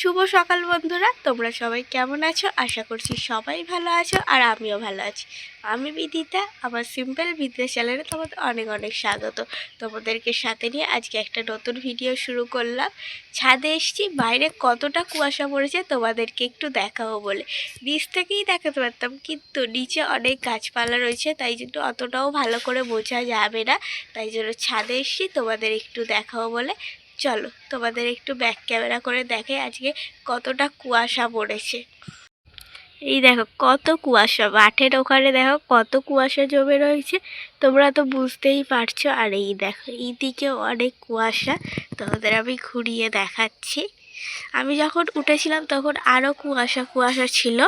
শুভ সকাল বন্ধুরা, তোমরা সবাই কেমন আছো? আশা করছি সবাই ভালো আছো আর আমিও ভালো আছি। আমি বিদিতা, আমার সিম্পল বিদ্যা চ্যানেলে তোমাদের অনেক অনেক স্বাগত। তোমাদেরকে সাথে নিয়ে আজকে একটা নতুন ভিডিও শুরু করলাম। ছাদে এসেছি, বাইরে কতটা কুয়াশা পড়েছে তোমাদেরকে একটু দেখাবো বলে। নিচ থেকেই দেখাতে পারতাম, কিন্তু নিচে অনেক গাছপালা রয়েছে, তাই জন্য অতটাও ভালো করে বোঝা যাবে না। তাই জন্য ছাদে এসেছি, তোমাদের একটু দেখাবো বলে। চলো তোমাদের একটু ব্যাক ক্যামেরা করে দেখে আজকে কতটা কুয়াশা পড়েছে। এই দেখো, কত কুয়াশা, মাঠের ওখানে দেখো কত কুয়াশা জমে রয়েছে, তোমরা তো বুঝতেই পারছ। আর এই দেখো এই দিকেও অনেক কুয়াশা, তোমাদের আমি ঘুরিয়ে দেখাচ্ছি। আমি যখন উঠেছিলাম তখন আরও কুয়াশা কুয়াশা ছিল।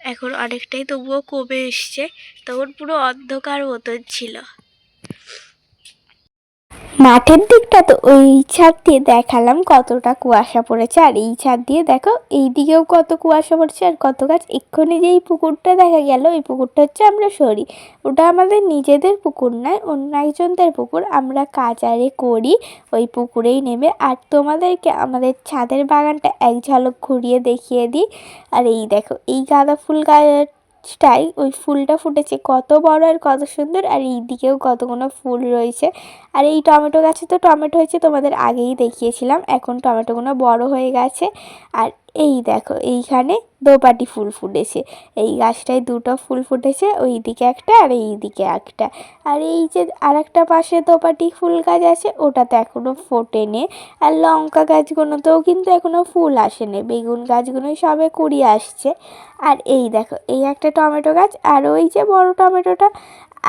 এখন অনেকটাই তবুও কমে এসছে, তখন পুরো অন্ধকার মতন ছিল। মাঠের দিকটা তো ওই ছাদ দিয়ে দেখালাম কতটা কুয়াশা পড়েছে। আর এই ছাদ দিয়ে দেখো, এই দিকেও কত কুয়াশা পড়ছে আর কত গাছ। এক্ষুনি যে এই পুকুরটা দেখা গেল, ওই পুকুরটা হচ্ছে আমরা সরি। ওটা আমাদের নিজেদের পুকুর নয়, অন্য একজনদের পুকুর। আমরা কাজারে করি, ওই পুকুরেই নেবে আর তোমাদেরকে আমাদের ছাদের বাগানটা এক ঝলক ঘুরিয়ে দেখিয়ে দিই। আর এই দেখো, এই গাঁদা ফুল গাছটাই ওই ফুলটা ফুটেছে। কত বড় আর কত সুন্দর। আর এই দিকেও কতগুলো ফুল রয়েছে। আর এই টমেটো গাছে তো টমেটো হয়েছে তোমাদের আগেই দেখিয়েছিলাম। এখন টমেটোগুলো বড় হয়ে গেছে। আর এই দেখো, এইখানে দোপাটি ফুল ফুটেছে। এই গাছটায় দুটো ফুল ফুটেছে ওই দিকে একটা আর এই দিকে একটা। আর এই যে আর একটা পাশে দোপাটি ফুল গাছ আছে, ওটাতে এখনও ফোটেনি। আর লঙ্কা গাছগুলোতেও কিন্তু এখনও ফুল আসেনি। বেগুন গাছগুলোই সবে কুড়ি আসছে। আর এই দেখো, এই একটা টমেটো গাছ, আর ওই যে বড় টমেটোটা।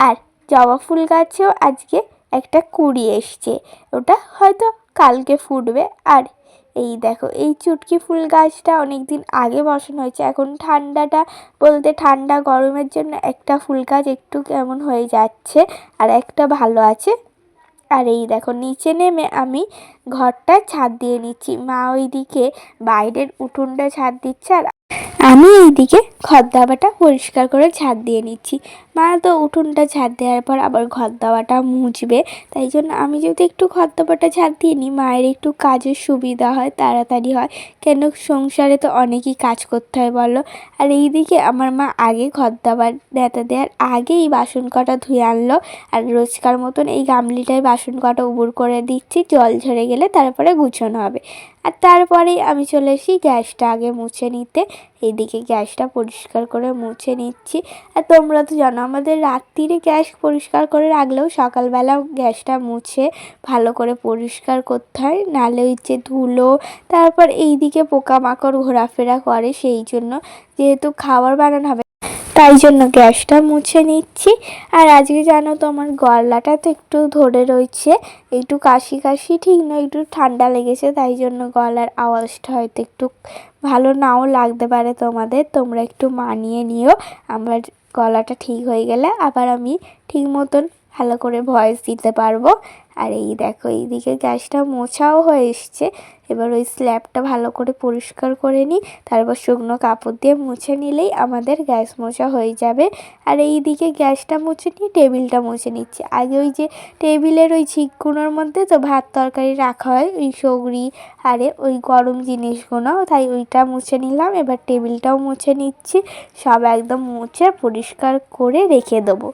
আর জবা ফুল গাছেও আজকে একটা কুড়ি এসছে। ওটা হয়তো কালকে ফুটবে। আর এই দেখো, এই চুটকি ফুল গাছটা অনেক দিন আগে বসানো হয়েছে। এখন ঠান্ডাটা বলতে ঠান্ডা গরমের জন্য একটা ফুল গাছ একটু কেমন হয়ে যাচ্ছে আর একটা ভালো আছে। আর এই দেখো, নিচে নেমে আমি ঘরটা ছাদ দিয়ে নিচ্ছি। মা ওইদিকে বাইরের উঠোনটা ছাদ দিচ্ছে আর আমি এইদিকে ঘর দাবাটা পরিষ্কার করে ছাদ দিয়ে নিচ্ছি। মা তো উঠোনটা ছাদ দেওয়ার পর আবার ঘর দাবাটা মুছবে। তাই জন্য আমি যদি একটু ঘর দাবাটা ছাদ দিয়ে নিই, মায়ের একটু কাজের সুবিধা হয়, তাড়াতাড়ি হয়। কেন সংসারে তো অনেকই কাজ করতে হয় বলো? আর এইদিকে আমার মা আগে ঘর দাবার নেতা দেওয়ার আগেই বাসন কটা ধুয়ে আনলো। আর রোজকার মতন এই গামলিটায় বাসন কটা উবুর করে দিচ্ছি, জল ঝরে গেলে তারপরে গুছানো হবে। আর তারপরেই আমি চলে এসি গ্যাসটা আগে মুছে নিতে। এইদিকে গ্যাসটা পরিষ্কার করে মুছে নিচ্ছি। আর তোমরা তো জানো, আমাদের রাত্রিরে গ্যাস পরিষ্কার করে রাখলেও সকালবেলা গ্যাসটা মুছে ভালো করে পরিষ্কার করতে হয়। নাহলে ওই যে ধুলো, তারপর এইদিকে পোকামাকড় ঘোরাফেরা করে, সেই জন্য যেহেতু খাবার বানানো হবে তাই জন্য গ্যাসটা মুছে নিচ্ছি। আর আজকে জানো তো আমার গলাটা তো একটু ধরে রয়েছে। একটু কাশি কাশি ঠিক নয় একটু ঠান্ডা লেগেছে, তাই জন্য গলার আওয়াজটা হয়তো একটু ভালো নাও লাগতে পারে তোমাদের। তোমরা একটু মানিয়ে নিও। আমার গলাটা ঠিক হয়ে গেলে আবার আমি ঠিক মতন ভালো করে ভয়েস দিতে পারব। আর এই দেখো, এইদিকে গ্যাসটা মোছাও হয়ে এসছে। এবার ওই স্ল্যাবটা ভালো করে পরিষ্কার করে নিই। তারপর শুকনো কাপড় দিয়ে মুছে নিলেই আমাদের গ্যাস মোছা হয়ে যাবে। আর এই দিকে গ্যাসটা মুছে নিয়ে টেবিলটা মুছে নিচ্ছি। আগে ওই যে টেবিলের ওই ছিকগুলোর মধ্যে তো ভাত তরকারি রাখা হয়, ওই সগড়ি আরে ওই গরম জিনিসগুলো তাই ওইটা মুছে নিলাম। এবার টেবিলটাও মুছে নিচ্ছি। সব একদম মুছে পরিষ্কার করে রেখে দেবো।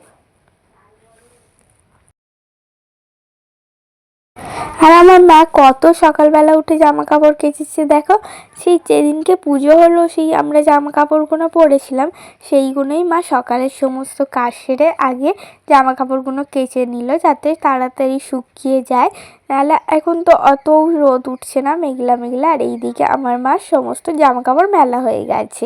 আর আমার মা কত সকালবেলা উঠে জামা কাপড় কেচেছে দেখো। সেই যেদিনকে পুজো হলো, সেই আমরা জামা কাপড়গুলো পরেছিলাম সেইগুলোই মা সকালের সমস্ত কাজ সেরে আগে জামা কাপড়গুলো কেচে নিল যাতে তাড়াতাড়ি শুকিয়ে যায়। নাহলে এখন তো অত রোদ উঠছে না, মেঘলা মেঘলা, আর এইদিকে আমার মা সমস্ত জামা কাপড় মেলা হয়ে গেছে।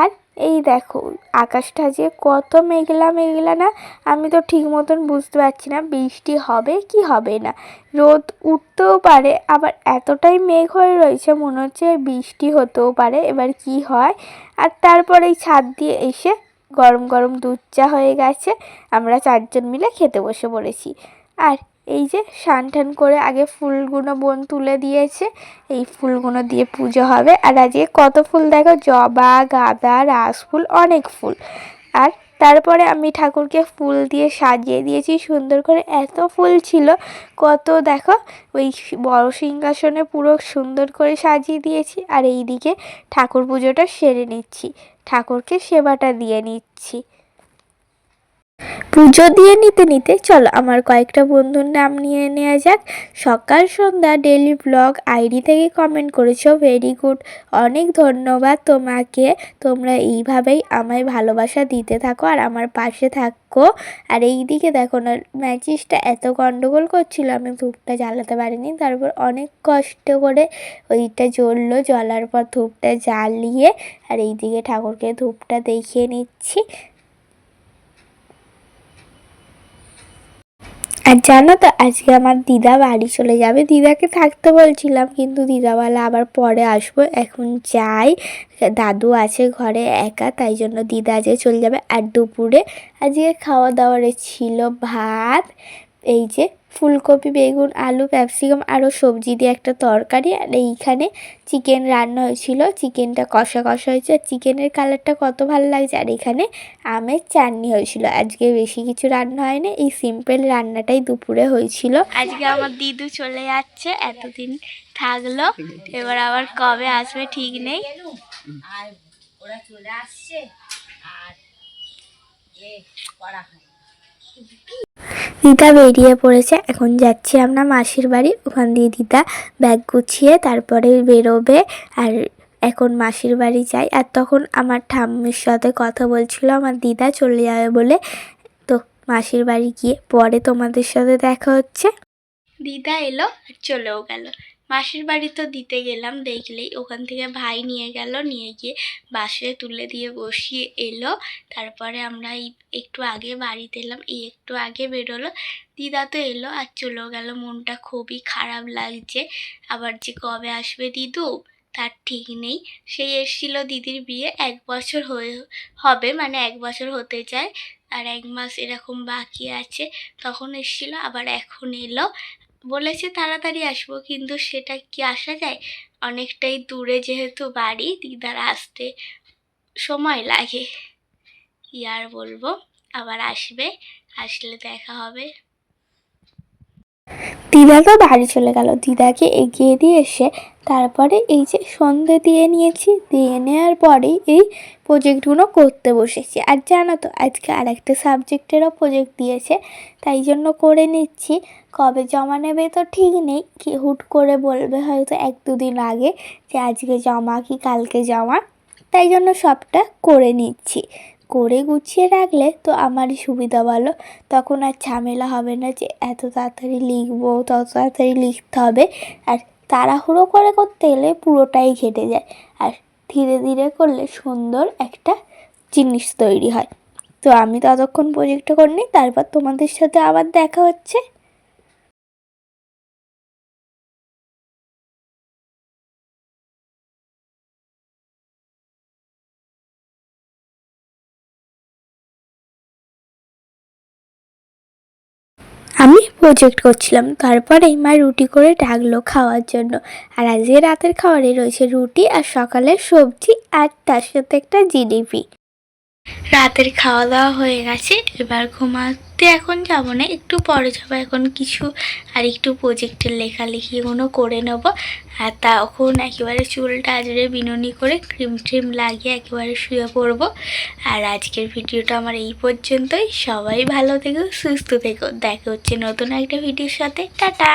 আর এই দেখো, আকাশটা যে কত মেঘলা মেঘলা না, আমি তো ঠিক মতন বুঝতে পারছি না বৃষ্টি হবে কি হবে না। রোদ উঠতেও পারে, আবার এতটাই মেঘ হয়ে রয়েছে মনে হচ্ছে বৃষ্টি হতেও পারে, এবার কি হয়? আর তারপরে এই ছাদ দিয়ে এসে গরম গরম দুধ চা হয়ে গেছে, আমরা চারজন মিলে খেতে বসে পড়েছি। আর এই যে স্নান টান করে আগে ফুলগুলো বোন তুলে দিয়েছে। এই ফুলগুলো দিয়ে পুজো হবে। আর আজকে কত ফুল দেখো? জবা, গাঁদা রাস ফুল অনেক ফুল। আর তারপরে আমি ঠাকুরকে ফুল দিয়ে সাজিয়ে দিয়েছি। সুন্দর করে এত ফুল ছিল। কত দেখো? ওই বড় সিংহাসনে পুরো সুন্দর করে সাজিয়ে দিয়েছি। আর এইদিকে ঠাকুর পুজোটা সেরে নিচ্ছি। ঠাকুরকে সেবাটা দিয়ে নিচ্ছি। পুজো দিয়ে নিতে নিতে, চলো আমার কয়েকটা বন্ধুর নাম নিয়ে নেওয়া যাক। সকাল সন্ধ্যা ডেলি ব্লগ আইডি থেকে কমেন্ট করেছ, ভেরি গুড। অনেক ধন্যবাদ তোমাকে। তোমরা এইভাবেই আমায় ভালোবাসা দিতে থাকো আর আমার পাশে থাকো। আর এই দিকে দেখো না, ম্যাচিসটা এত গন্ডগোল করছিল, আমি ধূপটা জ্বালাতে পারিনি। তারপর অনেক কষ্ট করে ওইটা জ্বললো, জ্বলার পর ধূপটা জ্বালিয়ে, আর এইদিকে ঠাকুরকে ধূপটা দেখিয়ে নিচ্ছি। আর জানো তো, আজকে আমার দিদা বাড়ি চলে যাবে। দিদাকে থাকতে বলছিলাম, কিন্তু দিদাওয়ালা আবার পরে আসব। এখন যাই, দাদু আছে ঘরে একা, তাই জন্য দিদা আজকে চলে যাবে। আর দুপুরে আজকে খাওয়া দাওয়ারে ছিল ভাত, এই যে ফুলকপি বেগুন আলু ক্যাপসিকাম আরও সবজি দিয়ে একটা তরকারি। আর এইখানে চিকেন রান্না হয়েছিল। চিকেনটা কষা কষা হয়েছে। আর চিকেনের কালারটা কত ভালো লাগছে। আর এখানে আমের চাটনি হয়েছিল। আজকে বেশি কিছু রান্না হয়নি। এই সিম্পল রান্নাটাই দুপুরে হয়েছিল। আজকে আমার দিদু চলে যাচ্ছে। এতদিন থাকল। এবার আবার কবে আসবে ঠিক নেই। আর ওরা চলে আসছে আর এ হয় দিদা বেরিয়ে পড়েছে। এখন যাচ্ছি আমরা মাসির বাড়ি। ওখান দিয়ে দিদা ব্যাগ গুছিয়ে তারপরে বেরোবে আর এখন মাসির বাড়ি যাই। আর তখন আমার ঠাম্মির সাথে কথা বলছিল, আমার দিদা চলে যাবে বলে। তো মাসির বাড়ি গিয়ে পরে তোমাদের সাথে দেখা হচ্ছে। দিদা এলো আর চলেও গেল। মাসির বাড়ি তো দিতে গেলাম, দেখলেই ওখান থেকে ভাই নিয়ে গেল, নিয়ে গিয়ে বাসে তুলে দিয়ে বসিয়ে এলো। তারপরে আমরা একটু আগে বাড়িতে এলাম, এই একটু আগে বেরোলো। দিদা তো এলো আর চলেও গেল। মনটা খুবই খারাপ লাগছে। আবার যে কবে আসবে দিদু, তার ঠিক নেই। সেই এসেছিল দিদির বিয়ে এক বছর হয়ে, হবে মানে এক বছর হতে চায়। আর এক মাস এরকম বাকি আছে। তখন এসেছিল, আবার এখন এলো। বলেছে তাড়াতাড়ি আসব, কিন্তু সেটা কি আসা যায়? অনেকটাই দূরে যেহেতু বাড়ি, দিদার আসতে সময় লাগে। কি আর বলব? আবার আসবে, আসলে দেখা হবে। দিদা তো বাড়ি চলে গেল। দিদাকে এগিয়ে দিয়ে এসে তারপরে এই যে সন্ধে দিয়ে নিয়েছি, দিয়ে নেওয়ার পরেই এই প্রজেক্টগুলো করতে বসেছি। আর জানো তো, আজকে আর একটা সাবজেক্টেরও প্রজেক্ট দিয়েছে, তাই জন্য করে নিচ্ছি। কবে জমা নেবে তো ঠিক নেই, কি হুট করে বলবে হয়তো এক দুদিন আগে যে আজকে জমা কি কালকে জমা। তাই জন্য সবটা করে নিচ্ছি। করে গুছিয়ে রাখলে তো আমারই সুবিধা ভালো। তখন আর ঝামেলা হবে না যে এত তাড়াতাড়ি লিখব, তত তাড়াতাড়ি লিখতে হবে। আর তাড়াহুড়ো করে করতে গেলে পুরোটাই ঘেটে যায়। আর ধীরে ধীরে করলে সুন্দর একটা জিনিস তৈরি হয়। তো আমি ততক্ষণ প্রজেক্টটা করিনি, তারপর তোমাদের সাথে আবার দেখা হচ্ছে। প্রজেক্ট করছিলাম। তারপরেই মা রুটি করে ডাকলো খাওয়ার জন্য। আর আজকে রাতের খাবারে রয়েছে রুটি আর সকালের সবজি আর তার সাথে একটা জিলিপি। রাতের খাওয়া দাওয়া হয়ে গেছে, এবার ঘুমাতে এখন যাব না, একটু পরে যাব, এখন কিছু আর একটু প্রজেক্টের লেখালেখিগুলো করে নেব। আর তখন একেবারে চুলটা আজরে বিনুনি করে ক্রিম ট্রিম লাগিয়ে একেবারে শুয়ে পড়ব। আর আজকের ভিডিওটা আমার এই পর্যন্তই। সবাই ভালো থেকো, সুস্থ থেকো। দেখা হচ্ছে নতুন একটা ভিডিওর সাথে। টাটা!